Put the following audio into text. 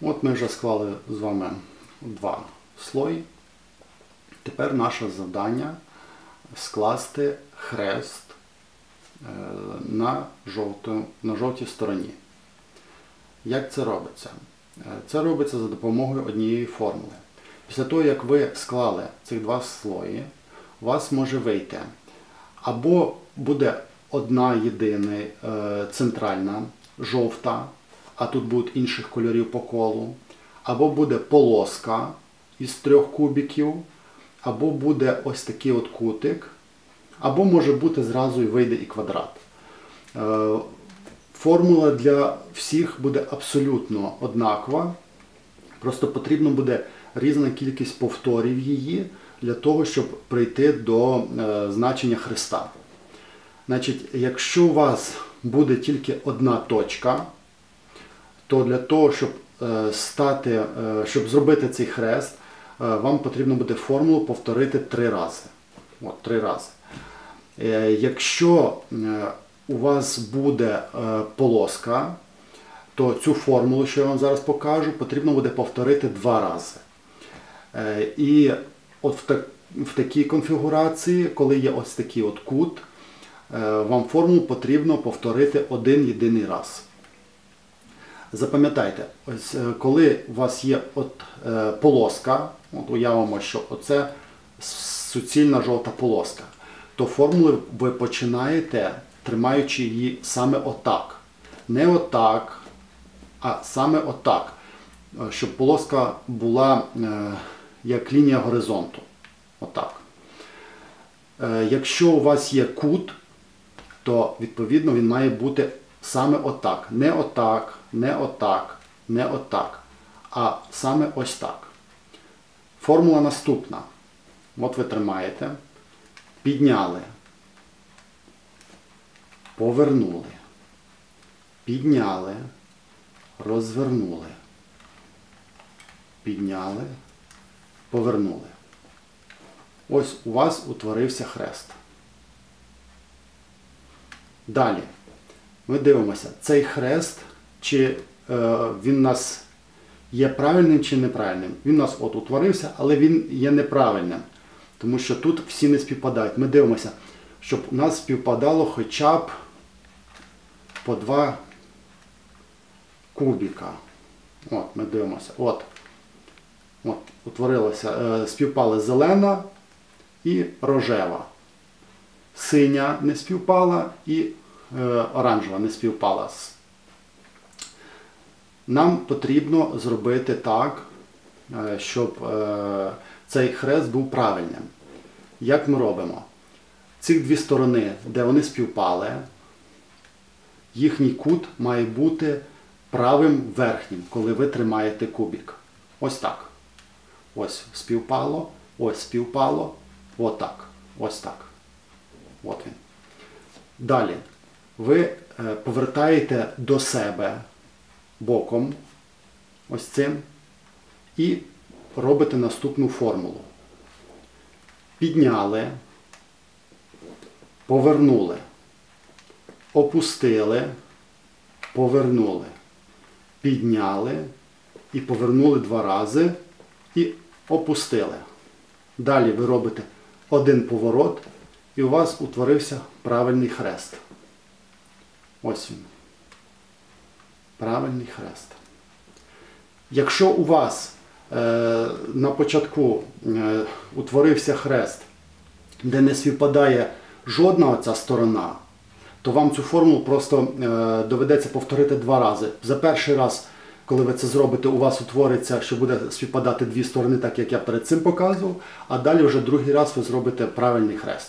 От ми вже склали з вами два слої. Тепер наше завдання скласти хрест е, на, жовту, на жовтій стороні. Як це робиться? Е, Це робиться за допомогою однієї формули. Після того, як ви склали цих два слої, у вас може вийти або буде одна єдина е, центральна жовта, а тут будуть інших кольорів по колу, або буде полоска із трьох кубиків, або буде ось такий от кутик, або може бути зразу і вийде і квадрат. Е, Формула для всіх буде абсолютно однакова. Просто потрібно буде різна кількість повторів її для того, щоб прийти до е, значення хреста. Значить, якщо у вас буде тільки одна точка, то для того, щоб е, стати, е, щоб зробити цей хрест, е, вам потрібно буде формулу повторити три рази. От, три рази. Якщо у вас буде полоска, то цю формулу, що я вам зараз покажу, потрібно буде повторити два рази. І от в, так, в такій конфігурації, коли є ось такий от кут, вам формулу потрібно повторити один єдиний раз. Запам'ятайте, ось е, коли у вас є от, е, полоска, от уявимо, що оце суцільна жовта полоска, то формулу ви починаєте, тримаючи її саме отак. Не отак, а саме отак. Е, Щоб полоска була е, як лінія горизонту. Отак. Е, Якщо у вас є кут, то відповідно він має бути саме отак. Не отак, не отак, не отак, а саме ось так. Формула наступна. От ви тримаєте, підняли, повернули, підняли, розвернули, підняли, повернули. Ось у вас утворився хрест. Далі ми дивимося, цей хрест, чи е, він нас є правильним чи неправильним. Він нас от утворився, але він є неправильним. Тому що тут всі не співпадають. Ми дивимося, щоб у нас співпадало хоча б по два кубіка. От, ми дивимося. От, от утворилося, е, співпали зелена і рожева. Синя не співпала і е, оранжева не співпала. Нам потрібно зробити так, е, щоб е, цей хрест був правильним. Як ми робимо? Ці дві сторони, де вони співпали, їхній кут має бути правим верхнім, коли ви тримаєте кубик. Ось так. Ось співпало, ось співпало, отак. Ось так. От він. Далі ви е, повертаєте до себе боком, ось цим, і робите наступну формулу. Підняли, повернули, опустили, повернули, підняли і повернули два рази і опустили. Далі ви робите один поворот, і у вас утворився правильний хрест. Ось він. Правильний хрест. Якщо у вас е, на початку е, утворився хрест, де не співпадає жодна оця сторона, то вам цю формулу просто е, доведеться повторити два рази. За перший раз, коли ви це зробите, у вас утвориться, що буде співпадати дві сторони, так як я перед цим показував, а далі вже другий раз ви зробите правильний хрест.